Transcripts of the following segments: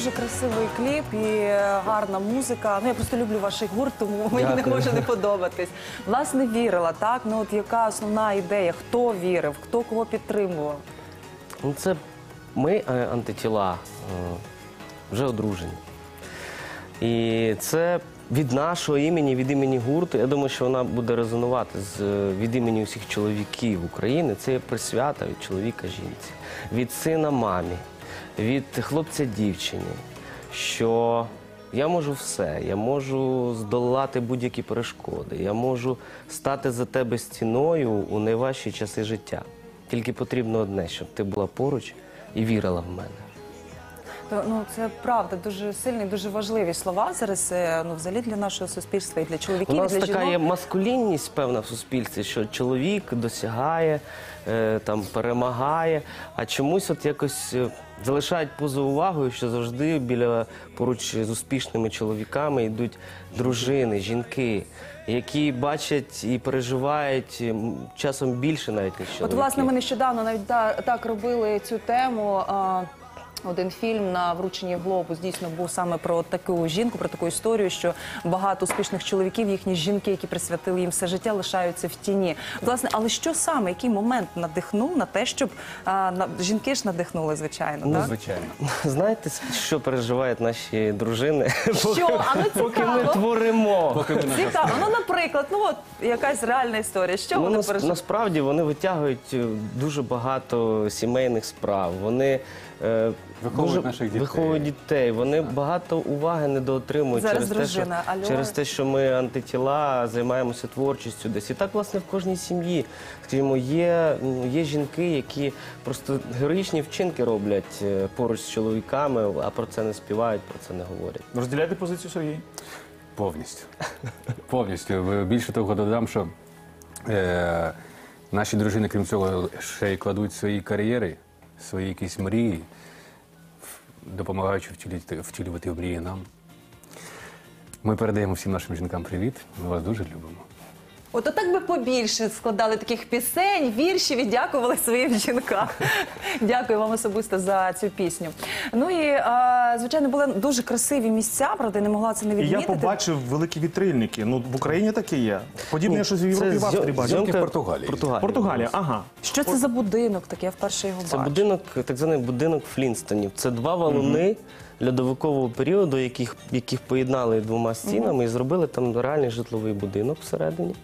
дуже красивий кліп і е, гарна музика. Ну я просто люблю ваших гурт, тому мені не може не подобатись. Власне, вірила, так? Ну от яка основна ідея? Хто вірив, хто кого підтримував? Ну, це ми, е, антитіла, е, вже одружені. І це від нашого імені, від імені гурту. Я думаю, що вона буде резонувати з е, від імені усіх чоловіків України. Це є присвята від чоловіка жінці, від сина мамі, від хлопця дівчині. Що я можу все, я можу здолати будь-які перешкоди, я можу стати за тебе стіною у найважчі часи життя. Тільки потрібно одне, щоб ти була поруч і вірила в мене. То, ну це правда дуже сильні, дуже важливі слова зараз. е, Ну, взагалі для нашого суспільства і для У чоловіків, і для така жінок. є маскулінність певна в суспільстві, що чоловік досягає, е, там перемагає, а чомусь от якось е, залишають поза увагою, що завжди біля поруч з успішними чоловіками йдуть дружини, жінки, які бачать і переживають м, часом більше навіть ніж чоловіки. От, власне, ми нещодавно навіть та- так робили цю тему. а, Один фільм на врученні Глобус дійсно був саме про таку жінку, про таку історію, що багато успішних чоловіків, їхні жінки, які присвятили їм все життя, лишаються в тіні. Власне, але що саме, який момент надихнув на те, щоб а, на жінки ж надихнули, звичайно, Ну, так? звичайно. Знаєте, що переживають наші дружини, Що? А ну поки ми творимо? Поки ми Цікаво. Ну, наприклад, ну от якась реальна історія. Що Ну, вони нас- переживають? насправді вони витягують е, дуже багато сімейних справ. Вони е, Виховують дуже наших дітей. виховують дітей. Вони багато уваги недоотримують Зараз через те, що, через те, що ми антитіла займаємося творчістю десь. І так, власне, в кожній сім'ї. Скажімо, є, ну, є жінки, які просто героїчні вчинки роблять е, поруч з чоловіками, а про це не співають, про це не говорять. Розділяєте позицію Сергій? Повністю. Повністю. Більше того, додам, що е, наші дружини, крім цього, ще й кладуть свої кар'єри, свої якісь мрії, допомагаючи втілювати, втілювати мрії нам. Ми передаємо всім нашим жінкам привіт. Ми вас дуже любимо. От так би побільше складали таких пісень, віршів і дякували своїм жінкам. Дякую вам особисто за цю пісню. Ну і а, звичайно були дуже красиві місця, правда, не могла це не І я відмітити. побачив великі вітрильники. Ну, в Україні таке є. Подібне я щось в Європі в Австрії бачив. зйомки в Португалії. Португалія. Португалія, ага. Що це за будинок? Так я вперше його Це бачу. будинок, так званий будинок Флінстонів. Це два валуни льодовикового періоду, яких, яких поєднали двома стінами і зробили там реальний житловий будинок всередині.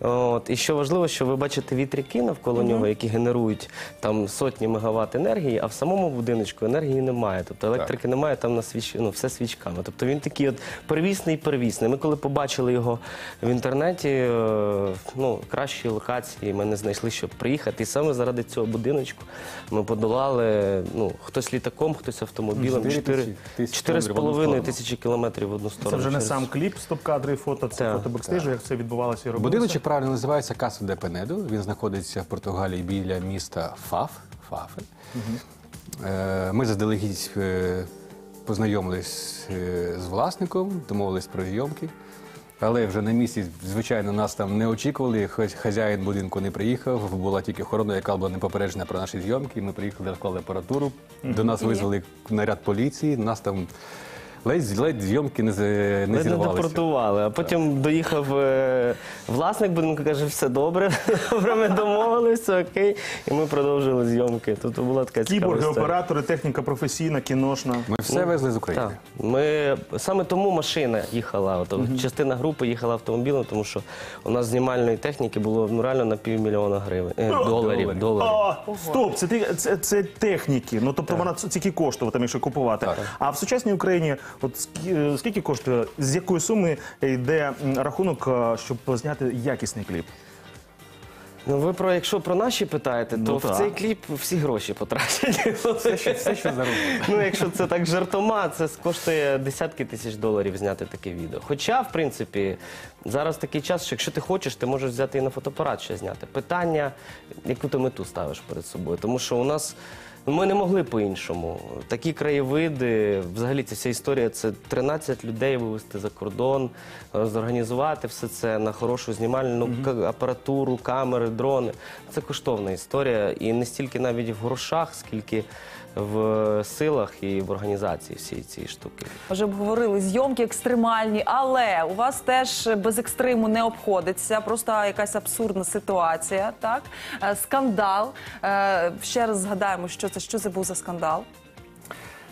От. І що важливо, що ви бачите вітряки навколо нього, які генерують там сотні мегаватт енергії, а в самому будиночку енергії немає. Тобто електрики немає, там на свіч... ну, все свічками. Тобто він такий от первісний первісний. Ми коли побачили його в інтернеті, е, ну, кращі локації ми не знайшли, щоб приїхати. І саме заради цього будиночку ми подолали ну, хтось літаком, хтось автомобілем. Чотири Чотири тисячі кілометрів в одну сторону. тисячі кілометрів в одну Це вже не через- сам кліп, стоп-кадри, фото, це Так, фото бекстежу, як це відбувалося і робилося. Будиночок правильно називається Каса де Пенеду. Він знаходиться в Португалії біля міста Фаф. Фафи. Е, Ми заздалегідь е, познайомились е, з власником, домовились про зйомки. Але вже на місці, звичайно, нас там не очікували. Хазяїн будинку не приїхав, була тільки охорона, яка була не попереджена про наші зйомки. Ми приїхали, розклали апаратуру. До нас визвали наряд поліції. Нас там ледь, ледь зйомки не, з- не Ледь не зірвалися. депортували. А потім доїхав е, власник будинку, каже, все добре, добре, ми домовилися, окей. І ми продовжили зйомки. Тут була така цікава Кіборги, історія. оператори, техніка професійна, кіношна. Ми все везли з України. Так, ми саме тому машина їхала. От, Частина групи їхала автомобілем, тому що у нас знімальної техніки було ну, реально на півмільйона гривень е, доларів. доларів. А, стоп, це, ти- це, це техніки. Ну тобто вона ц- тільки коштує, там, якщо купувати. А в сучасній Україні, от скільки коштує, з якої суми йде рахунок, щоб зняти якісний кліп? Ну ви про якщо про наші питаєте, то Ну, в цей кліп всі гроші потрачені. Все, що, все, що. Ну, якщо це так жартома, це коштує десятки тисяч доларів зняти таке відео. Хоча, в принципі, зараз такий час, що якщо ти хочеш, ти можеш взяти і на фотоапарат ще зняти. Питання, яку ти мету ставиш перед собою. Тому що у нас. Ну, Ми не могли по-іншому. Такі краєвиди, взагалі ця вся історія це 13 людей вивезти за кордон, е, зорганізувати все це на хорошу знімальну апаратуру, камери, дрони. Це коштовна історія. І не стільки навіть в грошах, скільки в силах і в організації всієї цієї штуки. Вже обговорили зйомки екстремальні, але у вас теж без екстриму не обходиться. Просто якась абсурдна ситуація. Так, Е, скандал. Е, Ще раз згадаємо, що це що це був за скандал.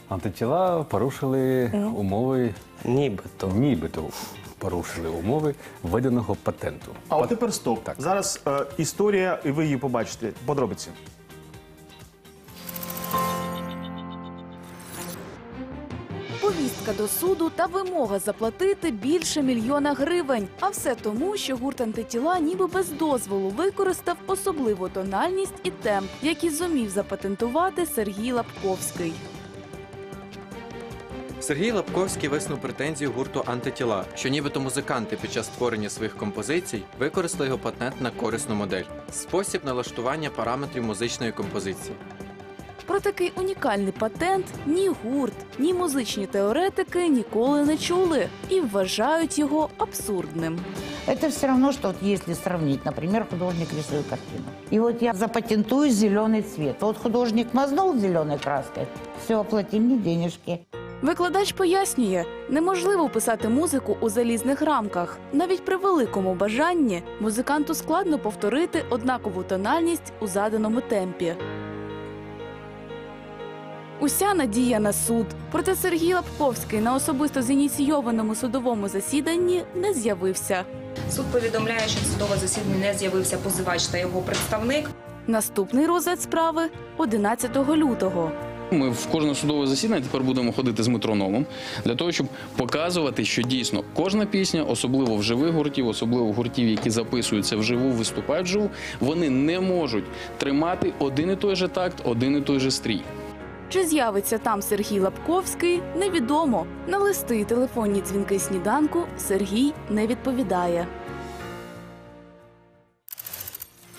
Антитіла порушили умови, Нібито. нібито порушили умови введеного патенту. А от тепер стоп. Так. Зараз е, історія, і ви її побачите. Подробиці. Повістка до суду та вимога заплатити більше мільйона гривень. А все тому, що гурт антитіла ніби без дозволу використав особливу тональність і темп, які зумів запатентувати Сергій Лапковський. Сергій Лапковський виснув претензію гурту антитіла, що нібито музиканти під час створення своїх композицій використали його патент на корисну модель спосіб налаштування параметрів музичної композиції. Про такий унікальний патент ні гурт, ні музичні теоретики ніколи не чули і вважають його абсурдним. Это все равно, что вот если сравнить, например, художник рисует картину. И вот я запатентую зеленый цвет. Вот художник мазнул зеленой краской, все, оплати мне денежки. Викладач пояснює, неможливо писати музику у залізних рамках. Навіть при великому бажанні музиканту складно повторити однакову тональність у заданому темпі. Уся надія на суд. Проте Сергій Лапковський на особисто зініційованому судовому засіданні не з'явився. Суд повідомляє, що судове засідання не з'явився позивач та його представник. Наступний розгляд справи 11 лютого. Ми в кожне судове засідання тепер будемо ходити з метрономом для того, щоб показувати, що дійсно кожна пісня, особливо в живих гуртів, особливо гуртів, які записуються вживу, виступають вживу, вони не можуть тримати один і той же такт, один і той же стрій. Чи з'явиться там Сергій Лапковський, невідомо. На листи і телефонні дзвінки сніданку Сергій не відповідає.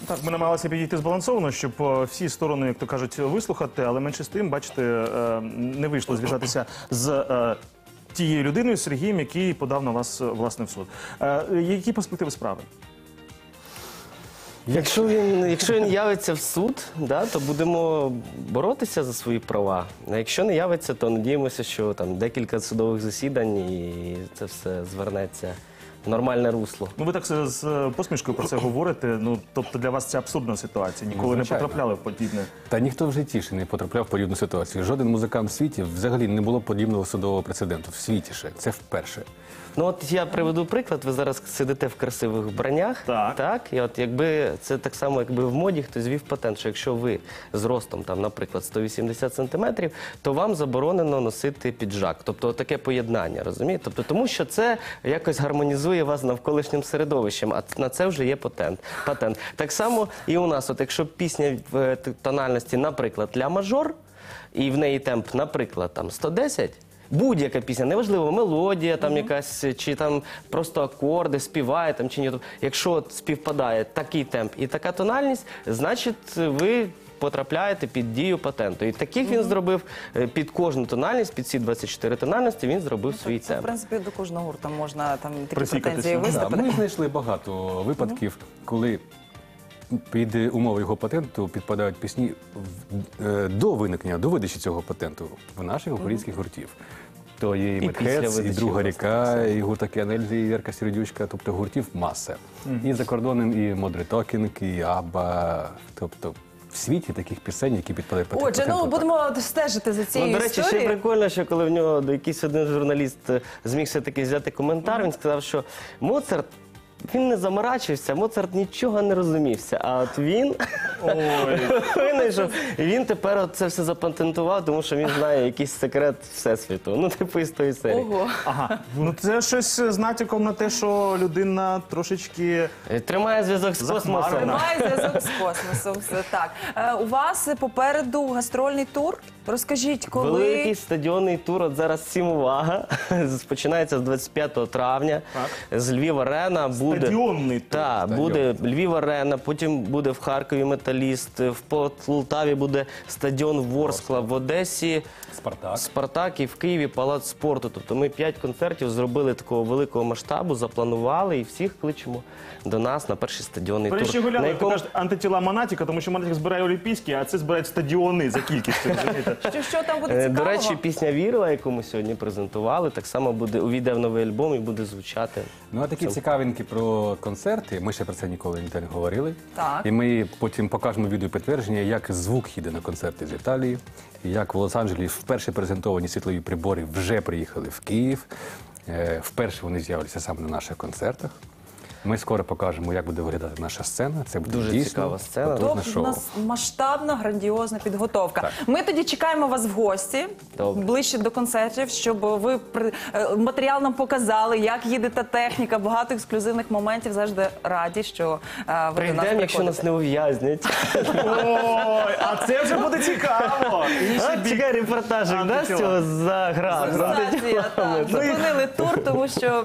Так, ми намагалися підійти збалансовано, щоб е, всі сторони, як то кажуть, вислухати, але менше з тим, бачите, е, не вийшло зв'язатися з. е, Тією людиною Сергієм, який подав на вас власне в суд. Які перспективи справи? Якщо він, якщо він явиться в суд, да, то будемо боротися за свої права. А якщо не явиться, то надіємося, що там декілька судових засідань і це все звернеться нормальне русло. Ну ви так з, з посмішкою про це говорите. Ну тобто для вас це абсурдна ситуація. Ніколи не звичайно. потрапляли в подібне. Та ніхто в житті ще не потрапляв в подібну ситуацію. Жоден музикант в світі взагалі не було подібного судового прецеденту. В світі ще. Це вперше. Ну от я приведу приклад. Ви зараз сидите в красивих вбраннях. Так. так і от якби це так само, якби в моді хтось звів патент, що якщо ви з ростом, там, наприклад, 180 сантиметрів, то вам заборонено носити піджак. Тобто таке поєднання, розумієте? Тобто, тому що це якось гармонізує вас з навколишнім середовищем, а на це вже є патент. патент. Так само і у нас, от якщо пісня в е, тональності, наприклад, ля мажор, і в неї темп, наприклад, там 110, Будь-яка пісня, неважливо, мелодія там якась, чи там просто акорди, співає там чи ні. Якщо співпадає такий темп і така тональність, значить ви потрапляєте під дію патенту. І таких він зробив е, під кожну тональність, під ці 24 тональності він зробив свій Це, в принципі, до кожного гурту можна там такі претензії Да, ми знайшли багато випадків, коли під умови його патенту підпадають пісні в- е, до виникнення, до видачі цього патенту в наших українських гуртів. То є і І Медхец, і друга ріка, і гурт Океанель, і Ярка Середючка, тобто гуртів маса. І за кордоном, і Модри Токінг, і Абба. Тобто в світі таких пісень, які підпали під Отже, ну будемо стежити за цією Ну, до речі, ще історією. прикольно, що коли в нього до якийсь один журналіст е, зміг все-таки взяти коментар, він сказав, що Моцарт. Він не заморачився, Моцарт нічого не розумівся. А от він винайшов. І він тепер це все запатентував, тому що він знає якийсь секрет всесвіту. Ну, типу із тої серії. Ого. Ага, ну це щось з натяком на те, що людина трошечки Е, Тримає зв'язок з Захмарена. космосом. Має зв'язок з космосом. Все так. Е, у вас попереду гастрольний тур. Розкажіть, коли Великий стадіонний тур. От зараз всім увага. Починається з 25 травня. З Львів Арена буде Стадіонний тур. Так, Стадіон. буде Львів Арена, потім буде в Харкові Металіст, в Полтаві буде стадіон Ворскла, в Одесі Спартак. Спартак і в Києві Палац спорту. Тобто ми п'ять концертів зробили такого великого масштабу, запланували і всіх кличемо до нас на перший стадіонний тур. ще на гуляли, якому- ви кажете, антитіла Монатіка, тому що Монатік збирає олімпійські, а це збирають стадіони за кількістю. розумієте? Що, що там буде Е, цікавого? До речі, пісня Вірила, яку ми сьогодні презентували, так само буде увійде в новий альбом і буде звучати. Ну а такі цікавинки про концерти. Ми ще про це ніколи ніде не говорили. Так. І ми потім покажемо відео підтвердження, як звук їде на концерти з Італії, як в Лос-Анджелесі вперше презентовані світлові прибори вже приїхали в Київ. Е, Вперше вони з'являться саме на наших концертах. Ми скоро покажемо, як буде виглядати наша сцена. Це буде Дуже дійсно цікава сцена. потужне Тобто в шоу. нас масштабна, грандіозна підготовка. Так. Ми тоді чекаємо вас в гості Добре. ближче до концертів, щоб ви при- е, матеріал нам показали, як їде та техніка. Багато ексклюзивних моментів завжди раді, що е, ви до нас Прийдемо, якщо нас не ув'язнять. Ой, а це вже буде цікаво. А, Чекай, репортажик да, з цього за гра. Сенсація, так. Зупинили тур, тому що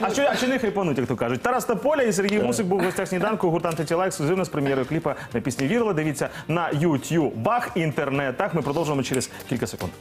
А що, а що не хайпануть, як то кажуть? Тарас Тополя і Сергій Мусик був в гостях сніданку. Гурт антитіла ексклюзивно з прем'єрою кліпа на пісню Вірила. Дивіться на YouTube. Бах інтернетах. Ми продовжуємо через кілька секунд.